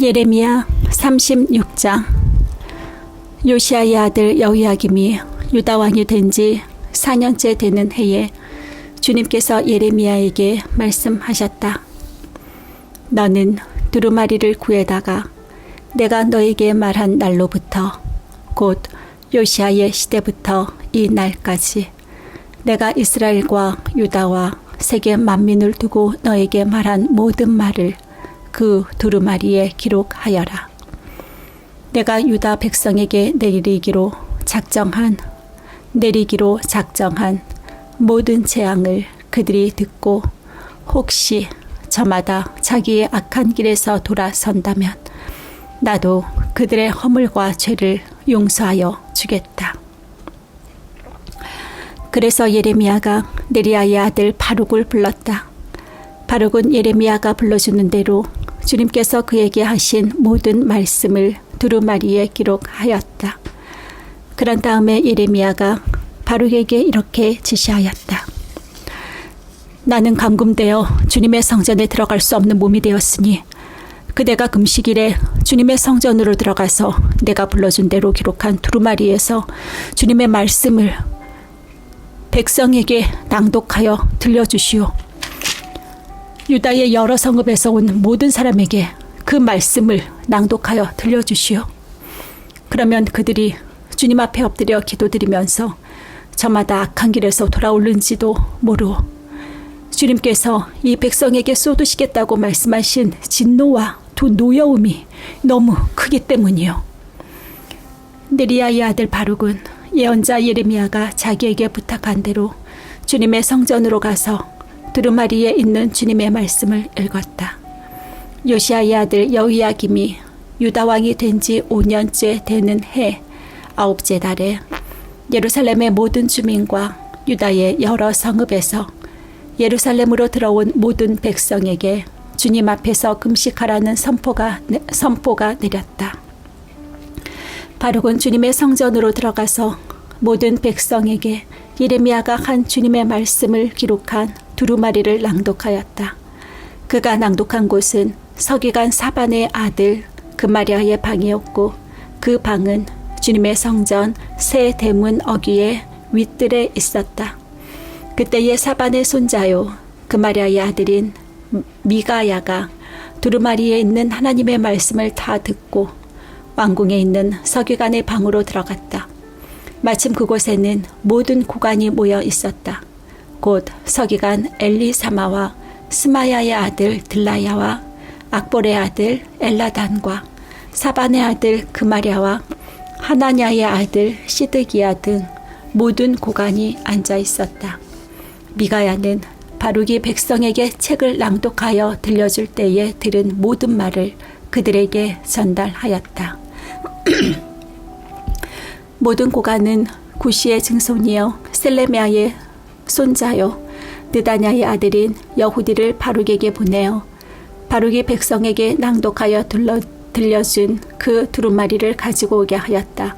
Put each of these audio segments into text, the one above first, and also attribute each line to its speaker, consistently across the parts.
Speaker 1: 예레미야 36장 요시아의 아들 여호야김이 유다 왕이 된 지 4년째 되는 해에 주님께서 예레미야에게 말씀하셨다. 너는 두루마리를 구해다가 내가 너에게 말한 날로부터 곧 요시아의 시대부터 이 날까지 내가 이스라엘과 유다와 세계 만민을 두고 너에게 말한 모든 말을 그 두루마리에 기록하여라. 내가 유다 백성에게 내리기로 작정한 내리기로 작정한 모든 재앙을 그들이 듣고 혹시 저마다 자기의 악한 길에서 돌아선다면 나도 그들의 허물과 죄를 용서하여 주겠다. 그래서 예레미야가 네리아의 아들 바룩을 불렀다. 바룩은 예레미야가 불러주는 대로 주님께서 그에게 하신 모든 말씀을 두루마리에 기록하였다. 그런 다음에 예레미야가 바룩에게 이렇게 지시하였다. 나는 감금되어 주님의 성전에 들어갈 수 없는 몸이 되었으니 그대가 금식일에 주님의 성전으로 들어가서 내가 불러준 대로 기록한 두루마리에서 주님의 말씀을 백성에게 낭독하여 들려주시오. 유다의 여러 성읍에서 온 모든 사람에게 그 말씀을 낭독하여 들려주시오. 그러면 그들이 주님 앞에 엎드려 기도드리면서 저마다 악한 길에서 돌아올는지도 모르오. 주님께서 이 백성에게 쏟으시겠다고 말씀하신 진노와 두 노여움이 너무 크기 때문이요. 네리아의 아들 바룩은 예언자 예레미야가 자기에게 부탁한 대로 주님의 성전으로 가서 두루마리에 있는 주님의 말씀을 읽었다. 요시아의 아들 여호야김이 유다 왕이 된 지 5년째 되는 해 아홉째 달에 예루살렘의 모든 주민과 유다의 여러 성읍에서 예루살렘으로 들어온 모든 백성에게 주님 앞에서 금식하라는 선포가 선포가 내렸다. 바룩은 주님의 성전으로 들어가서 모든 백성에게 예레미야가 한 주님의 말씀을 기록한 두루마리를 낭독하였다. 그가 낭독한 곳은 서기관 사반의 아들 그마리아의 방이었고 그 방은 주님의 성전 새 대문 어귀의 윗뜰에 있었다. 그때의 사반의 손자요 그마리아의 아들인 미가야가 두루마리에 있는 하나님의 말씀을 다 듣고 왕궁에 있는 서기관의 방으로 들어갔다. 마침 그곳에는 모든 고관이 모여 있었다. 곧 서기관 엘리사마와 스마야의 아들 들라야와 악볼의 아들 엘라단과 사반의 아들 그마랴와 하나냐의 아들 시드기야 등 모든 고관이 앉아 있었다. 미가야는 바룩이 백성에게 책을 낭독하여 들려줄 때에 들은 모든 말을 그들에게 전달하였다. 모든 고관은 구시의 증손이여 셀레미아의 손자요 느다냐의 아들인 여후디를 바룩에게 보내어 바룩이 백성에게 낭독하여 들러, 들려준 그 두루마리를 가지고 오게 하였다.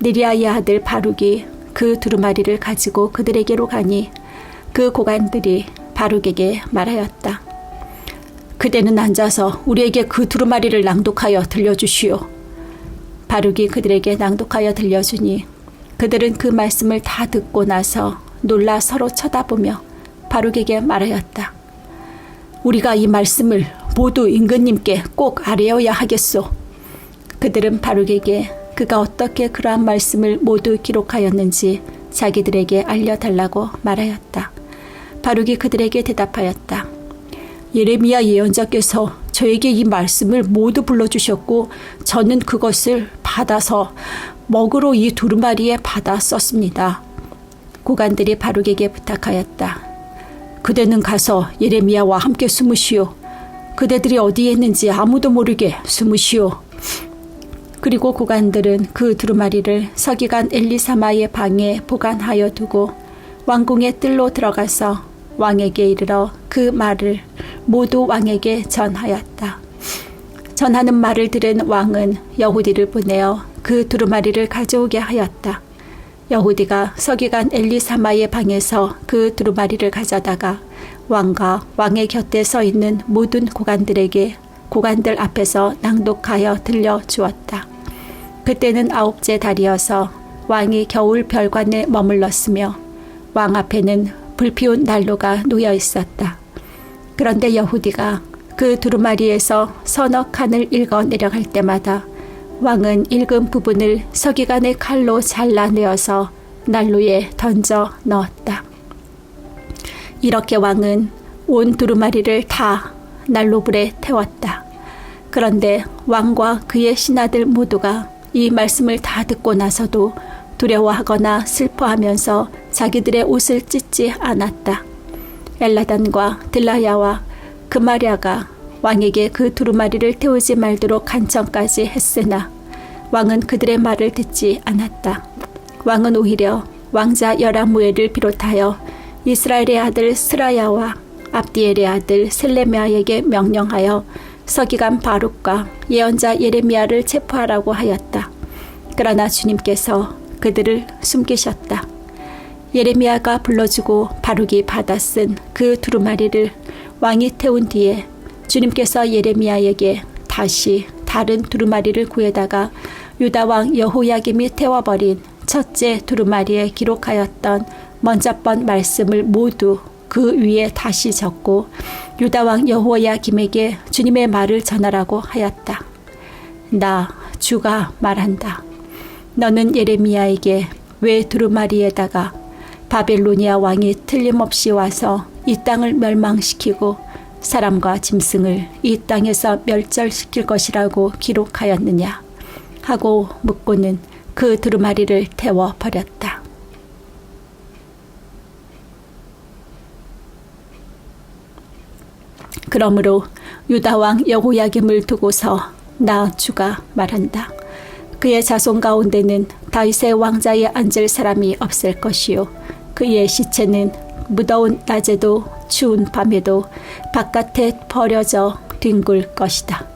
Speaker 1: 니리아의 아들 바룩이 그 두루마리를 가지고 그들에게로 가니 그 고관들이 바룩에게 말하였다. 그대는 앉아서 우리에게 그 두루마리를 낭독하여 들려주시오. 바룩이 그들에게 낭독하여 들려주니 그들은 그 말씀을 다 듣고 나서 놀라 서로 쳐다보며 바룩에게 말하였다. 우리가 이 말씀을 모두 임금님께 꼭 아뢰어야 하겠소. 그들은 바룩에게 그가 어떻게 그러한 말씀을 모두 기록하였는지 자기들에게 알려달라고 말하였다. 바룩이 그들에게 대답하였다. 예레미야 예언자께서 저에게 이 말씀을 모두 불러주셨고 저는 그것을 받아서 먹으로 이 두루마리에 받아 썼습니다. 고관들이 바룩에게 부탁하였다. 그대는 가서 예레미야와 함께 숨으시오. 그대들이 어디에 있는지 아무도 모르게 숨으시오. 그리고 고관들은 그 두루마리를 서기관 엘리사마의 방에 보관하여 두고 왕궁의 뜰로 들어가서 왕에게 이르러 그 말을 모두 왕에게 전하였다. 전하는 말을 들은 왕은 여후디를 보내어 그 두루마리를 가져오게 하였다. 여후디가 서기관 엘리사마의 방에서 그 두루마리를 가져다가 왕과 왕의 곁에 서 있는 모든 고관들에게 고관들 앞에서 낭독하여 들려 주었다. 그때는 아홉째 달이어서 왕이 겨울 별관에 머물렀으며 왕 앞에는 불피운 난로가 놓여 있었다. 그런데 여후디가 그 두루마리에서 서너 칸을 읽어 내려갈 때마다 왕은 읽은 부분을 서기관의 칼로 잘라내어서 난로에 던져 넣었다. 이렇게 왕은 온 두루마리를 다 난로불에 태웠다. 그런데 왕과 그의 신하들 모두가 이 말씀을 다 듣고 나서도 두려워하거나 슬퍼하면서 자기들의 옷을 찢지 않았다. 엘라단과 들라야와 그마랴가 왕에게 그 두루마리를 태우지 말도록 간청까지 했으나 왕은 그들의 말을 듣지 않았다. 왕은 오히려 왕자 여라무엘을 비롯하여 이스라엘의 아들 스라야와 압디엘의 아들 셀레미아에게 명령하여 서기관 바룩과 예언자 예레미야를 체포하라고 하였다. 그러나 주님께서 그들을 숨기셨다. 예레미야가 불러주고 바룩이 받아 쓴 그 두루마리를 왕이 태운 뒤에 주님께서 예레미야에게 다시 다른 두루마리를 구해다가 유다 왕 여호야김이 태워버린 첫째 두루마리에 기록하였던 먼저 번 말씀을 모두 그 위에 다시 적고 유다 왕 여호야김에게 주님의 말을 전하라고 하였다. 나 주가 말한다. 너는 예레미야에게 왜 두루마리에다가 바벨로니아 왕이 틀림없이 와서 이 땅을 멸망시키고 사람과 짐승을 이 땅에서 멸절시킬 것이라고 기록하였느냐 하고 묻고는 그 두루마리를 태워 버렸다. 그러므로 유다 왕 여호야김을 두고서 나 주가 말한다. 그의 자손 가운데는 다윗의 왕자에 앉을 사람이 없을 것이요 그의 시체는 무더운 낮에도 추운 밤에도 바깥에 버려져 뒹굴 것이다.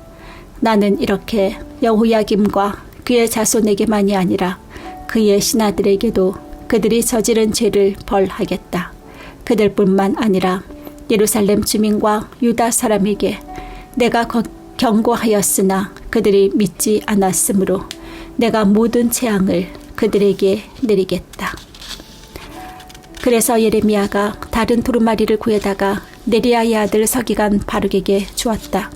Speaker 1: 나는 이렇게 여호야김과 그의 자손에게만이 아니라 그의 신하들에게도 그들이 저지른 죄를 벌하겠다. 그들뿐만 아니라 예루살렘 주민과 유다 사람에게 내가 경고하였으나 그들이 믿지 않았으므로 내가 모든 재앙을 그들에게 내리겠다. 그래서 예레미야가 다른 두루마리를 구해다가 네리아의 아들 서기관 바룩에게 주었다.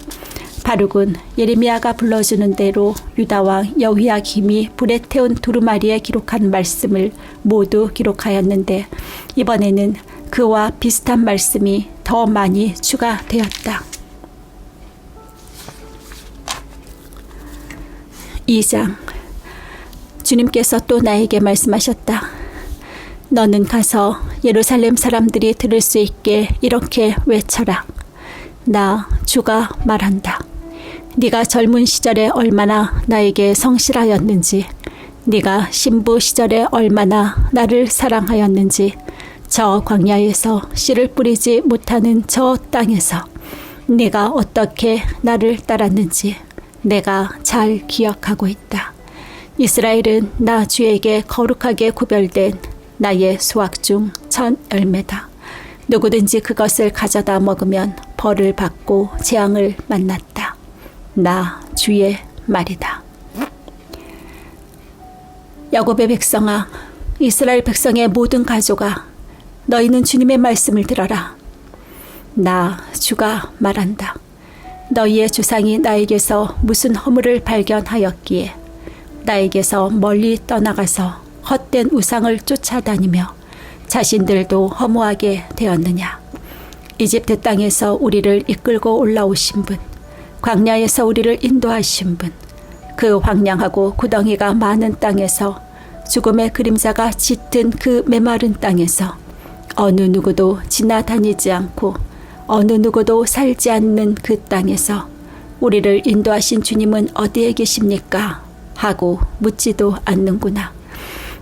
Speaker 1: 바룩은 예레미야가 불러주는 대로 유다 왕 여휘야김이 불에 태운 두루마리에 기록한 말씀을 모두 기록하였는데 이번에는 그와 비슷한 말씀이 더 많이 추가되었다. 2장 주님께서 또 나에게 말씀하셨다. 너는 가서 예루살렘 사람들이 들을 수 있게 이렇게 외쳐라. 나 주가 말한다. 네가 젊은 시절에 얼마나 나에게 성실하였는지, 네가 신부 시절에 얼마나 나를 사랑하였는지, 저 광야에서 씨를 뿌리지 못하는 저 땅에서 네가 어떻게 나를 따랐는지 내가 잘 기억하고 있다. 이스라엘은 나 주에게 거룩하게 구별된 나의 수확 중 첫 열매다. 누구든지 그것을 가져다 먹으면 벌을 받고 재앙을 만났다. 나 주의 말이다. 야곱의 백성아, 이스라엘 백성의 모든 가족아, 너희는 주님의 말씀을 들어라. 나 주가 말한다. 너희의 조상이 나에게서 무슨 허물을 발견하였기에 나에게서 멀리 떠나가서 헛된 우상을 쫓아다니며 자신들도 허무하게 되었느냐. 이집트 땅에서 우리를 이끌고 올라오신 분, 광야에서 우리를 인도하신 분, 그 황량하고 구덩이가 많은 땅에서 죽음의 그림자가 짙은 그 메마른 땅에서 어느 누구도 지나다니지 않고 어느 누구도 살지 않는 그 땅에서 우리를 인도하신 주님은 어디에 계십니까? 하고 묻지도 않는구나.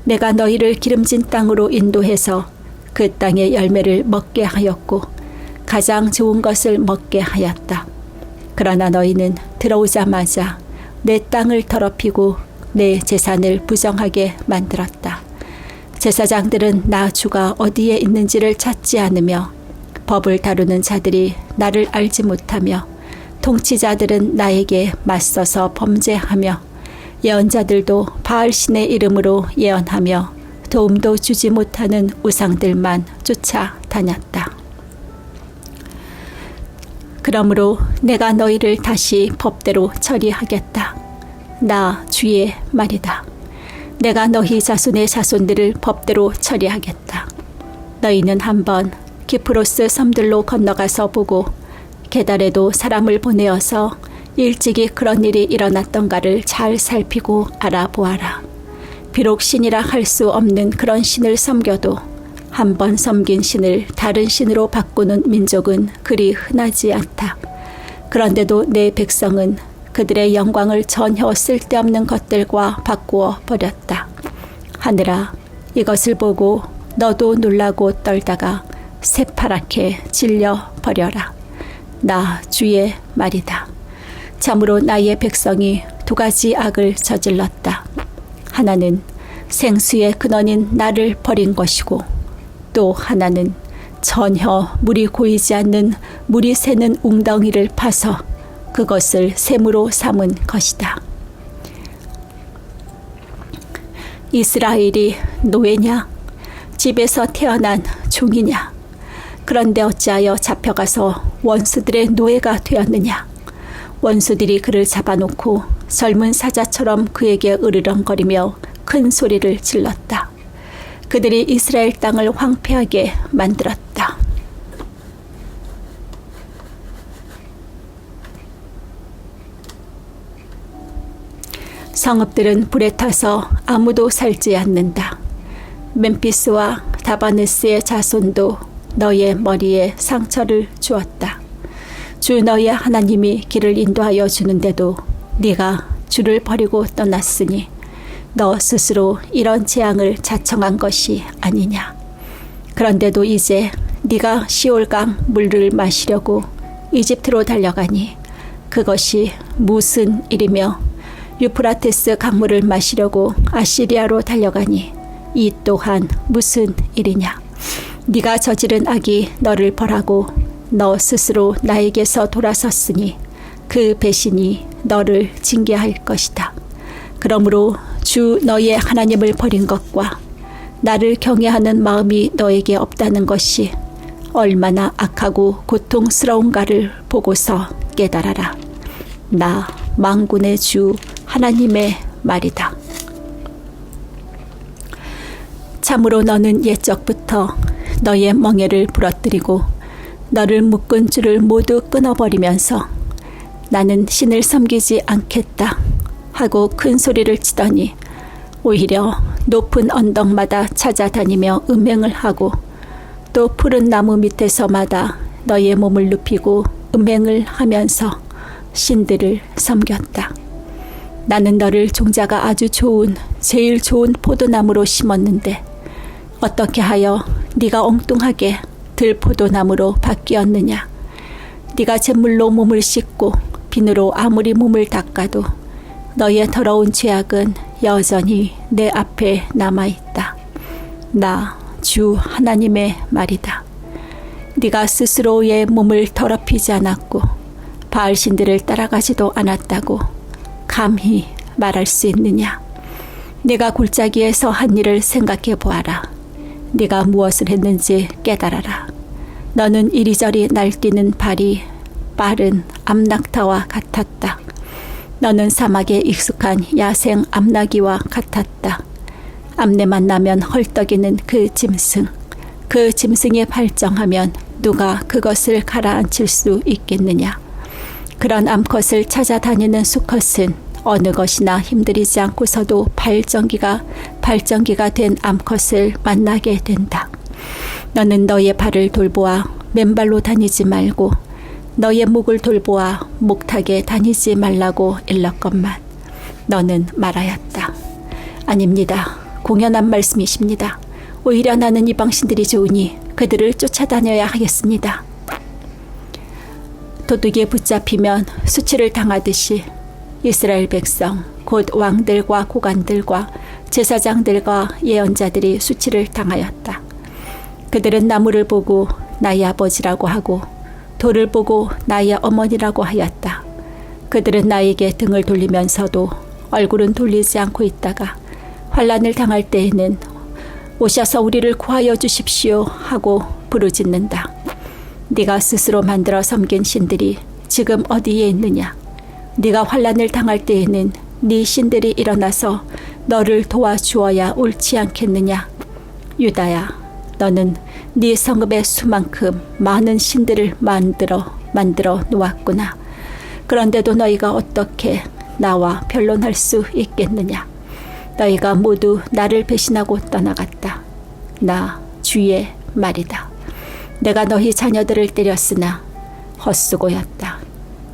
Speaker 1: 내가 너희를 기름진 땅으로 인도해서 그 땅의 열매를 먹게 하였고 가장 좋은 것을 먹게 하였다. 그러나 너희는 들어오자마자 내 땅을 더럽히고 내 재산을 부정하게 만들었다. 제사장들은 나 주가 어디에 있는지를 찾지 않으며 법을 다루는 자들이 나를 알지 못하며 통치자들은 나에게 맞서서 범죄하며 예언자들도 바알 신의 이름으로 예언하며 도움도 주지 못하는 우상들만 쫓아다녔다. 그러므로 내가 너희를 다시 법대로 처리하겠다. 나 주의 말이다. 내가 너희 자손의 자손들을 법대로 처리하겠다. 너희는 한번 키프로스 섬들로 건너가서 보고 게달에도 사람을 보내어서 일찍이 그런 일이 일어났던가를 잘 살피고 알아보아라. 비록 신이라 할 수 없는 그런 신을 섬겨도 한 번 섬긴 신을 다른 신으로 바꾸는 민족은 그리 흔하지 않다. 그런데도 내 백성은 그들의 영광을 전혀 쓸데없는 것들과 바꾸어 버렸다. 하늘아, 이것을 보고 너도 놀라고 떨다가 새파랗게 질려 버려라. 나 주의 말이다. 참으로 나의 백성이 두 가지 악을 저질렀다. 하나는 생수의 근원인 나를 버린 것이고 또 하나는 전혀 물이 고이지 않는 물이 새는 웅덩이를 파서 그것을 샘으로 삼은 것이다. 이스라엘이 노예냐? 집에서 태어난 종이냐? 그런데 어찌하여 잡혀가서 원수들의 노예가 되었느냐? 원수들이 그를 잡아놓고 젊은 사자처럼 그에게 으르렁거리며 큰 소리를 질렀다. 그들이 이스라엘 땅을 황폐하게 만들었다. 성읍들은 불에 타서 아무도 살지 않는다. 멤피스와 다바네스의 자손도 너의 머리에 상처를 주었다. 주 너의 하나님이 길을 인도하여 주는데도 네가 주를 버리고 떠났으니 너 스스로 이런 재앙을 자청한 것이 아니냐. 그런데도 이제 네가 시올강 물을 마시려고 이집트로 달려가니 그것이 무슨 일이며 유프라테스 강물을 마시려고 아시리아로 달려가니 이 또한 무슨 일이냐. 네가 저지른 악이 너를 벌하고 너 스스로 나에게서 돌아섰으니 그 배신이 너를 징계할 것이다. 그러므로 주 너의 하나님을 버린 것과 나를 경외하는 마음이 너에게 없다는 것이 얼마나 악하고 고통스러운가를 보고서 깨달아라. 나 망군의 주 하나님의 말이다. 참으로 너는 옛적부터 너의 멍에를 부러뜨리고 너를 묶은 줄을 모두 끊어버리면서 나는 신을 섬기지 않겠다 하고 큰 소리를 치더니 오히려 높은 언덕마다 찾아다니며 음행을 하고 또 푸른 나무 밑에서마다 너의 몸을 눕히고 음행을 하면서 신들을 섬겼다. 나는 너를 종자가 아주 좋은 제일 좋은 포도나무로 심었는데 어떻게 하여 네가 엉뚱하게 들포도나무로 바뀌었느냐? 네가 잿물로 몸을 씻고 비누로 아무리 몸을 닦아도 너의 더러운 죄악은 여전히 내 앞에 남아 있다. 나 주 하나님의 말이다. 네가 스스로의 몸을 더럽히지 않았고 바알 신들을 따라가지도 않았다고 감히 말할 수 있느냐? 내가 골짜기에서 한 일을 생각해 보아라. 네가 무엇을 했는지 깨달아라. 너는 이리저리 날뛰는 발이 빠른 암낙타와 같았다. 너는 사막에 익숙한 야생 암나기와 같았다. 암내만 나면 헐떡이는 그 짐승. 그 짐승이 발정하면 누가 그것을 가라앉힐 수 있겠느냐. 그런 암컷을 찾아다니는 수컷은 어느 것이나 힘들이지 않고서도 발전기가 발전기가 된 암컷을 만나게 된다. 너는 너의 발을 돌보아 맨발로 다니지 말고 너의 목을 돌보아 목탁에 다니지 말라고 일렀건만 너는 말하였다. 아닙니다. 공연한 말씀이십니다. 오히려 나는 이방신들이 좋으니 그들을 쫓아다녀야 하겠습니다. 도둑에 붙잡히면 수치를 당하듯이 이스라엘 백성 곧 왕들과 고관들과 제사장들과 예언자들이 수치를 당하였다. 그들은 나무를 보고 나의 아버지라고 하고 돌을 보고 나의 어머니라고 하였다. 그들은 나에게 등을 돌리면서도 얼굴은 돌리지 않고 있다가 환란을 당할 때에는 오셔서 우리를 구하여 주십시오 하고 부르짖는다. 네가 스스로 만들어 섬긴 신들이 지금 어디에 있느냐? 네가 환란을 당할 때에는 네 신들이 일어나서 너를 도와주어야 옳지 않겠느냐? 유다야, 너는 네 성읍의 수만큼 많은 신들을 만들어 만들어 놓았구나. 그런데도 너희가 어떻게 나와 변론할 수 있겠느냐? 너희가 모두 나를 배신하고 떠나갔다. 나 주의 말이다. 내가 너희 자녀들을 때렸으나 헛수고였다.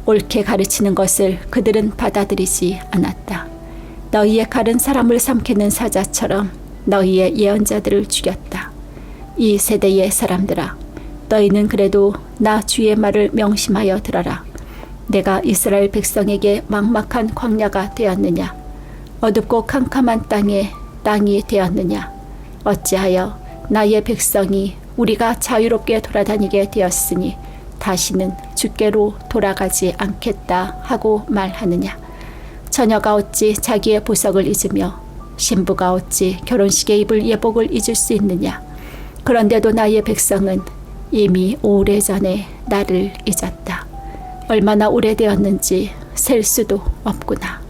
Speaker 1: 옳게 가르치는 것을 그들은 받아들이지 않았다. 너희의 칼은 사람을 삼키는 사자처럼 너희의 예언자들을 죽였다. 이 세대의 사람들아, 너희는 그래도 나 주의 말을 명심하여 들어라. 내가 이스라엘 백성에게 막막한 광야가 되었느냐? 어둡고 캄캄한 땅에 땅이 되었느냐? 어찌하여 나의 백성이 우리가 자유롭게 돌아다니게 되었으니 다시는 주께로 돌아가지 않겠다 하고 말하느냐? 처녀가 어찌 자기의 보석을 잊으며 신부가 어찌 결혼식에 입을 예복을 잊을 수 있느냐? 그런데도 나의 백성은 이미 오래전에 나를 잊었다. 얼마나 오래되었는지 셀 수도 없구나.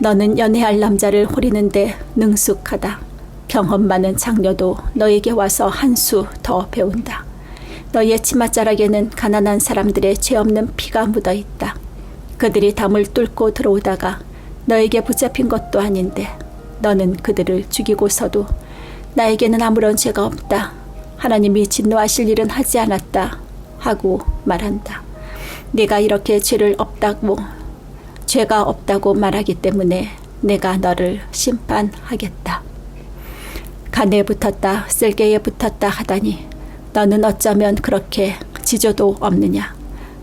Speaker 1: 너는 연애할 남자를 호리는데 능숙하다. 경험 많은 장녀도 너에게 와서 한 수 더 배운다. 너의 치맛자락에는 가난한 사람들의 죄 없는 피가 묻어 있다. 그들이 담을 뚫고 들어오다가 너에게 붙잡힌 것도 아닌데 너는 그들을 죽이고서도 나에게는 아무런 죄가 없다. 하나님이 진노하실 일은 하지 않았다. 하고 말한다. 네가 이렇게 죄를 없다고 죄가 없다고 말하기 때문에 내가 너를 심판하겠다. 간에 붙었다 쓸개에 붙었다 하다니 너는 어쩌면 그렇게 지조도 없느냐.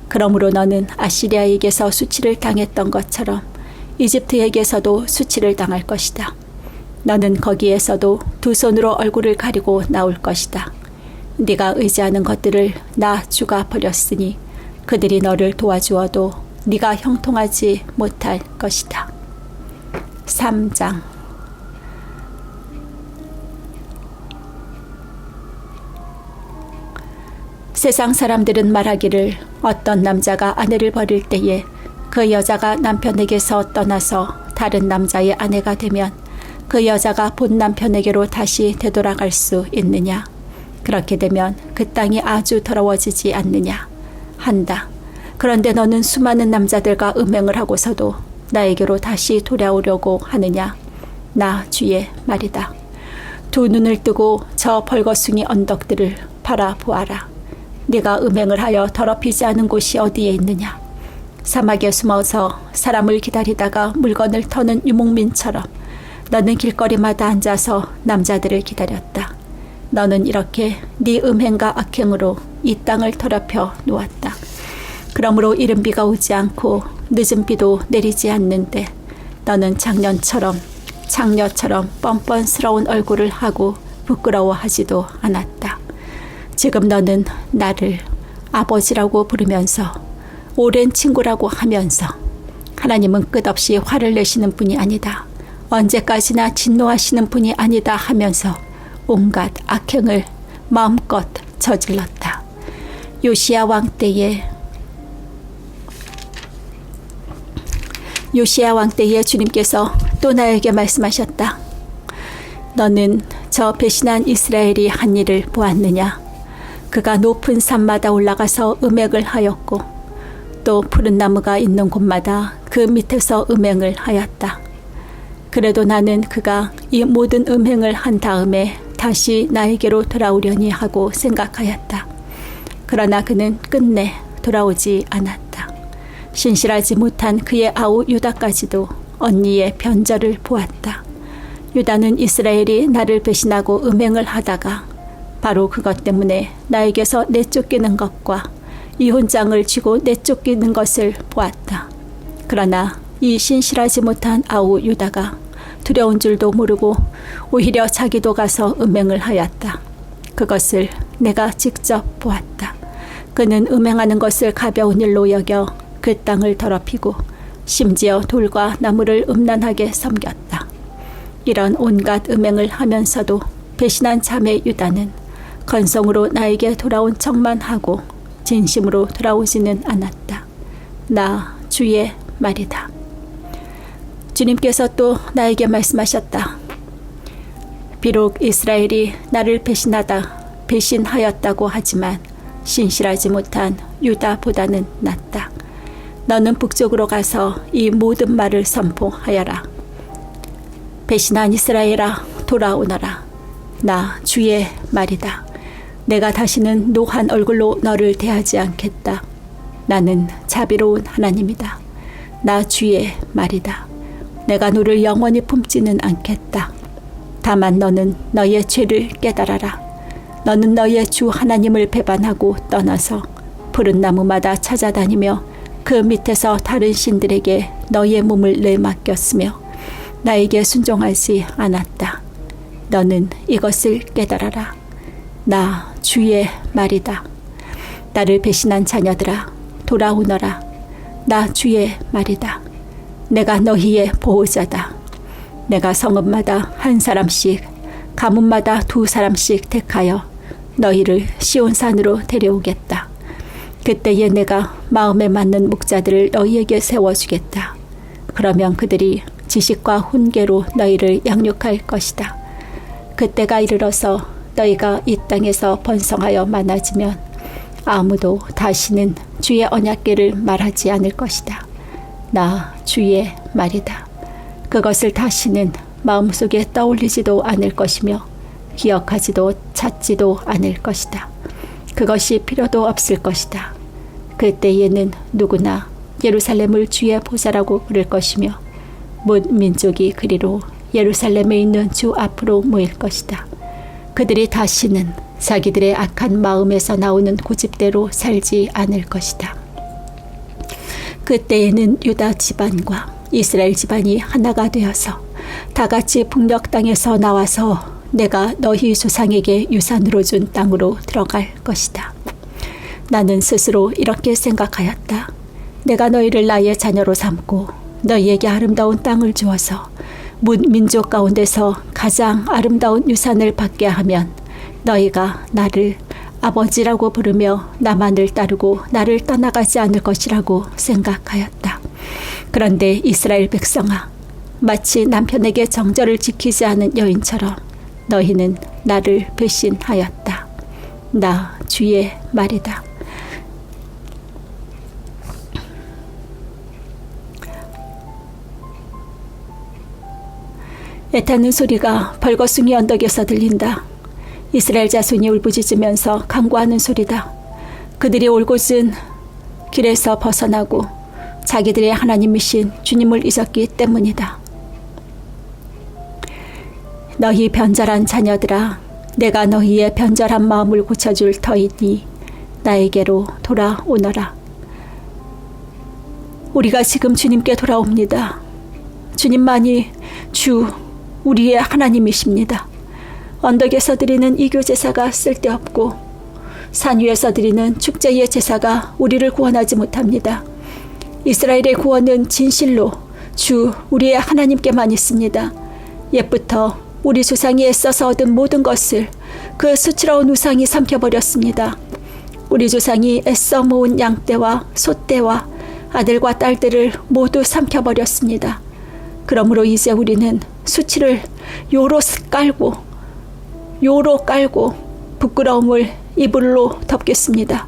Speaker 1: 그러므로 너는 아시리아에게서 수치를 당했던 것처럼 이집트에게서도 수치를 당할 것이다. 너는 거기에서도 두 손으로 얼굴을 가리고 나올 것이다. 네가 의지하는 것들을 나 주가 버렸으니 그들이 너를 도와주어도 네가 형통하지 못할 것이다. 3장 세상 사람들은 말하기를 어떤 남자가 아내를 버릴 때에 그 여자가 남편에게서 떠나서 다른 남자의 아내가 되면 그 여자가 본 남편에게로 다시 되돌아갈 수 있느냐. 그렇게 되면 그 땅이 아주 더러워지지 않느냐. 한다. 그런데 너는 수많은 남자들과 음행을 하고서도 나에게로 다시 돌아오려고 하느냐. 나 주의 말이다. 두 눈을 뜨고 저 벌거숭이 언덕들을 바라보아라. 네가 음행을 하여 더럽히지 않은 곳이 어디에 있느냐? 사막에 숨어서 사람을 기다리다가 물건을 터는 유목민처럼 너는 길거리마다 앉아서 남자들을 기다렸다. 너는 이렇게 네 음행과 악행으로 이 땅을 더럽혀 놓았다. 그러므로 이른 비가 오지 않고 늦은 비도 내리지 않는데 너는 작년처럼 장녀처럼 뻔뻔스러운 얼굴을 하고 부끄러워하지도 않았다. 지금 너는 나를 아버지라고 부르면서 오랜 친구라고 하면서 하나님은 끝없이 화를 내시는 분이 아니다. 언제까지나 진노하시는 분이 아니다 하면서 온갖 악행을 마음껏 저질렀다. 요시야 왕 때에 요시야 왕 때에 주님께서 또 나에게 말씀하셨다. 너는 저 배신한 이스라엘이 한 일을 보았느냐? 그가 높은 산마다 올라가서 음행을 하였고 또 푸른 나무가 있는 곳마다 그 밑에서 음행을 하였다. 그래도 나는 그가 이 모든 음행을 한 다음에 다시 나에게로 돌아오려니 하고 생각하였다. 그러나 그는 끝내 돌아오지 않았다. 신실하지 못한 그의 아우 유다까지도 언니의 변절을 보았다. 유다는 이스라엘이 나를 배신하고 음행을 하다가 바로 그것 때문에 나에게서 내쫓기는 것과 이혼장을 쥐고 내쫓기는 것을 보았다. 그러나 이 신실하지 못한 아우 유다가 두려운 줄도 모르고 오히려 자기도 가서 음행을 하였다. 그것을 내가 직접 보았다. 그는 음행하는 것을 가벼운 일로 여겨 그 땅을 더럽히고 심지어 돌과 나무를 음란하게 섬겼다. 이런 온갖 음행을 하면서도 배신한 자매 유다는 건성으로 나에게 돌아온 척만 하고 진심으로 돌아오지는 않았다. 나 주의 말이다. 주님께서 또 나에게 말씀하셨다. 비록 이스라엘이 나를 배신하다 배신하였다고 하지만 신실하지 못한 유다보다는 낫다. 너는 북쪽으로 가서 이 모든 말을 선포하여라. 배신한 이스라엘아 돌아오너라. 나 주의 말이다. 내가 다시는 노한 얼굴로 너를 대하지 않겠다. 나는 자비로운 하나님이다. 나 주의 말이다. 내가 너를 영원히 품지는 않겠다. 다만 너는 너의 죄를 깨달아라. 너는 너의 주 하나님을 배반하고 떠나서 푸른 나무마다 찾아다니며 그 밑에서 다른 신들에게 너의 몸을 내맡겼으며 나에게 순종하지 않았다. 너는 이것을 깨달아라. 나 주의 말이다. 나를 배신한 자녀들아 돌아오너라. 나 주의 말이다. 내가 너희의 보호자다. 내가 성읍마다 한 사람씩, 가문마다 두 사람씩 택하여 너희를 시온산으로 데려오겠다. 그때에 내가 마음에 맞는 목자들을 너희에게 세워주겠다. 그러면 그들이 지식과 훈계로 너희를 양육할 것이다. 그때가 이르러서 너희가 이 땅에서 번성하여 많아지면 아무도 다시는 주의 언약궤를 말하지 않을 것이다. 나 주의 말이다. 그것을 다시는 마음속에 떠올리지도 않을 것이며 기억하지도 찾지도 않을 것이다. 그것이 필요도 없을 것이다. 그때에는 누구나 예루살렘을 주의 보좌라고 부를 것이며 못 민족이 그리로 예루살렘에 있는 주 앞으로 모일 것이다. 그들이 다시는 자기들의 악한 마음에서 나오는 고집대로 살지 않을 것이다. 그때에는 유다 집안과 이스라엘 집안이 하나가 되어서 다 같이 북녘 땅에서 나와서 내가 너희 조상에게 유산으로 준 땅으로 들어갈 것이다. 나는 스스로 이렇게 생각하였다. 내가 너희를 나의 자녀로 삼고 너희에게 아름다운 땅을 주어서 문 민족 가운데서 가장 아름다운 유산을 받게 하면 너희가 나를 아버지라고 부르며 나만을 따르고 나를 떠나가지 않을 것이라고 생각하였다. 그런데 이스라엘 백성아, 마치 남편에게 정절을 지키지 않은 여인처럼 너희는 나를 배신하였다. 나 주의 말이다. 애타는 소리가 벌거숭이 언덕에서 들린다. 이스라엘 자손이 울부짖으면서 강구하는 소리다. 그들이 올 곳은 길에서 벗어나고 자기들의 하나님이신 주님을 잊었기 때문이다. 너희 변절한 자녀들아, 내가 너희의 변절한 마음을 고쳐줄 터이니 나에게로 돌아오너라. 우리가 지금 주님께 돌아옵니다. 주님만이 주 우리의 하나님이십니다. 언덕에서 드리는 이교 제사가 쓸데없고 산 위에서 드리는 축제의 제사가 우리를 구원하지 못합니다. 이스라엘의 구원은 진실로 주 우리의 하나님께만 있습니다. 옛부터 우리 조상이 애써서 얻은 모든 것을 그 수치러운 우상이 삼켜버렸습니다. 우리 조상이 애써 모은 양떼와 소떼와 아들과 딸들을 모두 삼켜버렸습니다. 그러므로 이제 우리는 수치를 요로 깔고 요로 깔고 부끄러움을 이불로 덮겠습니다.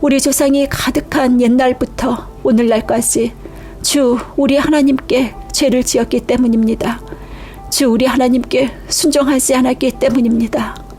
Speaker 1: 우리 조상이 가득한 옛날부터 오늘날까지 주 우리 하나님께 죄를 지었기 때문입니다. 주 우리 하나님께 순종하지 않았기 때문입니다.